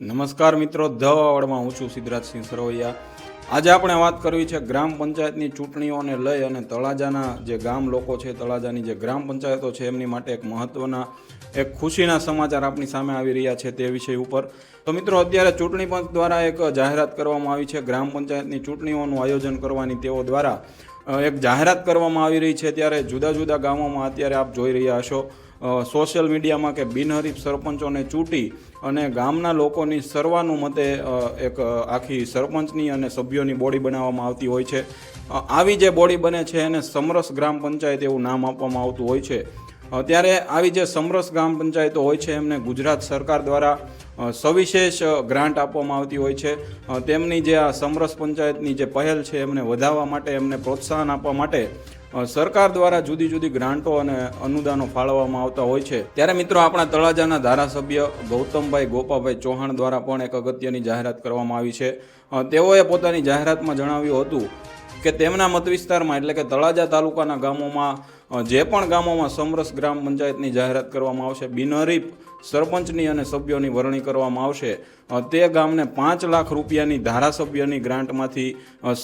નમસ્કાર મિત્રો ધવાવડમાં હું છું સિદ્ધરાજસિંહ સરવૈયા આજે આપણે વાત કરવી છે ગ્રામ પંચાયતની ચૂંટણીઓને લઈ અને તળાજાના જે ગામ લોકો છે, તળાજાની જે ગ્રામ પંચાયતો છે, એમની માટે એક મહત્વના, એક ખુશીના સમાચાર આપણી સામે આવી રહ્યા છે તે વિષય ઉપર. તો મિત્રો, અત્યારે ચૂંટણી પંચ દ્વારા એક જાહેરાત કરવામાં આવી છે. ગ્રામ પંચાયતની ચૂંટણીઓનું આયોજન કરવાની તેઓ દ્વારા એક જાહેરાત કરવામાં આવી રહી છે. ત્યારે જુદા જુદા ગામોમાં અત્યારે આપ જોઈ રહ્યા હશો. સોશિયલ મીડિયામાં કે બિનહરીફ સરપંચોને ચૂંટી અને ગામના લોકોની સર્વાનુમતે એક આખી સરપંચની અને સભ્યોની બોડી બનાવવામાં આવતી હોય છે. આવી જે બોડી બને છે એને સમરસ ગ્રામ પંચાયત એવું નામ આપવામાં આવતું હોય છે. ત્યારે આવી જે સમરસ ગ્રામ પંચાયતો હોય છે, એમને ગુજરાત સરકાર દ્વારા સવિશેષ ગ્રાન્ટ આપવામાં આવતી હોય છે. તેમની જે આ સમરસ પંચાયતની જે પહેલ છે, એમને વધારવા માટે, એમને પ્રોત્સાહન આપવા માટે સરકાર દ્વારા જુદી જુદી ગ્રાન્ટો અને અનુદાનો ફાળવવામાં આવતા હોય છે. ત્યારે મિત્રો, આપણા તળાજાના ધારાસભ્ય ગૌતમભાઈ ગોપાભાઈ ચૌહાણ દ્વારા પણ એક અગત્યની જાહેરાત કરવામાં આવી છે. તેઓએ પોતાની જાહેરાતમાં જણાવ્યું હતું કે, તેમના મત વિસ્તારમાં, એટલે કે તળાજા તાલુકાના ગામોમાં જે પણ ગામોમાં સમરસ ગ્રામ પંચાયતની જાહેરાત કરવામાં આવશે, બિનહરીફ સરપંચની અને સભ્યોની વરણી કરવામાં આવશે તે ગામને પાંચ લાખ રૂપિયાની ધારાસભ્યની ગ્રાન્ટમાંથી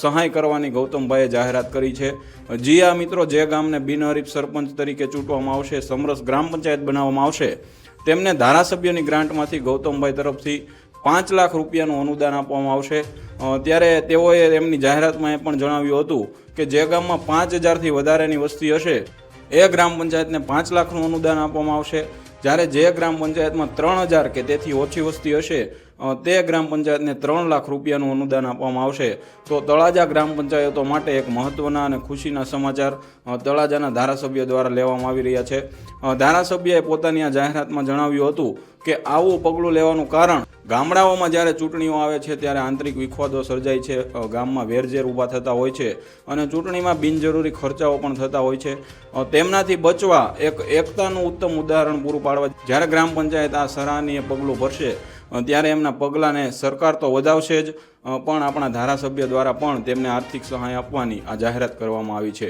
સહાય કરવાની ગૌતમભાઈએ જાહેરાત કરી છે. જી આ મિત્રો, જે ગામને બિનહરીફ સરપંચ તરીકે ચૂંટવામાં આવશે, સમરસ ગ્રામ પંચાયત બનાવવામાં આવશે, તેમને ધારાસભ્યની ગ્રાન્ટમાંથી ગૌતમભાઈ તરફથી પાંચ લાખ રૂપિયાનું અનુદાન આપવામાં આવશે. ત્યારે તેઓએ એમની જાહેરાતમાં એ પણ જણાવ્યું હતું કે જે ગામમાં પાંચ હજારથી વધારેની વસ્તી હશે, એ ગ્રામ પંચાયતને પાંચ લાખનું અનુદાન આપવામાં આવશે. જ્યારે જે ગ્રામ પંચાયતમાં ત્રણ હજાર કે તેથી ઓછી વસ્તી હશે તે ગ્રામ પંચાયતને ત્રણ લાખ રૂપિયાનું અનુદાન આપવામાં આવશે. તો તળાજા ગ્રામ પંચાયતો માટે એક મહત્વના અને ખુશીના સમાચાર તળાજાના ધારાસભ્ય દ્વારા લેવામાં આવી રહ્યા છે. ધારાસભ્યએ પોતાની આ જાહેરાતમાં જણાવ્યું હતું કે આવું પગલું લેવાનું કારણ, ગામડાઓમાં જ્યારે ચૂંટણીઓ આવે છે ત્યારે આંતરિક વિખવાદો સર્જાય છે ગામમાં વેરઝેર ઊભા થતા હોય છે અને ચૂંટણીમાં બિનજરૂરી ખર્ચાઓ પણ થતા હોય છે. તેમનાથી બચવા એક એકતાનું ઉત્તમ ઉદાહરણ પૂરું પાડવા જ્યારે ગ્રામ પંચાયત આ સરાહનીય પગલું ભરશે ત્યારે એમના પગલાંને સરકાર તો વધાવશે જ પણ આપણા ધારાસભ્ય દ્વારા પણ તેમને આર્થિક સહાય આપવાની આ જાહેરાત કરવામાં આવી છે.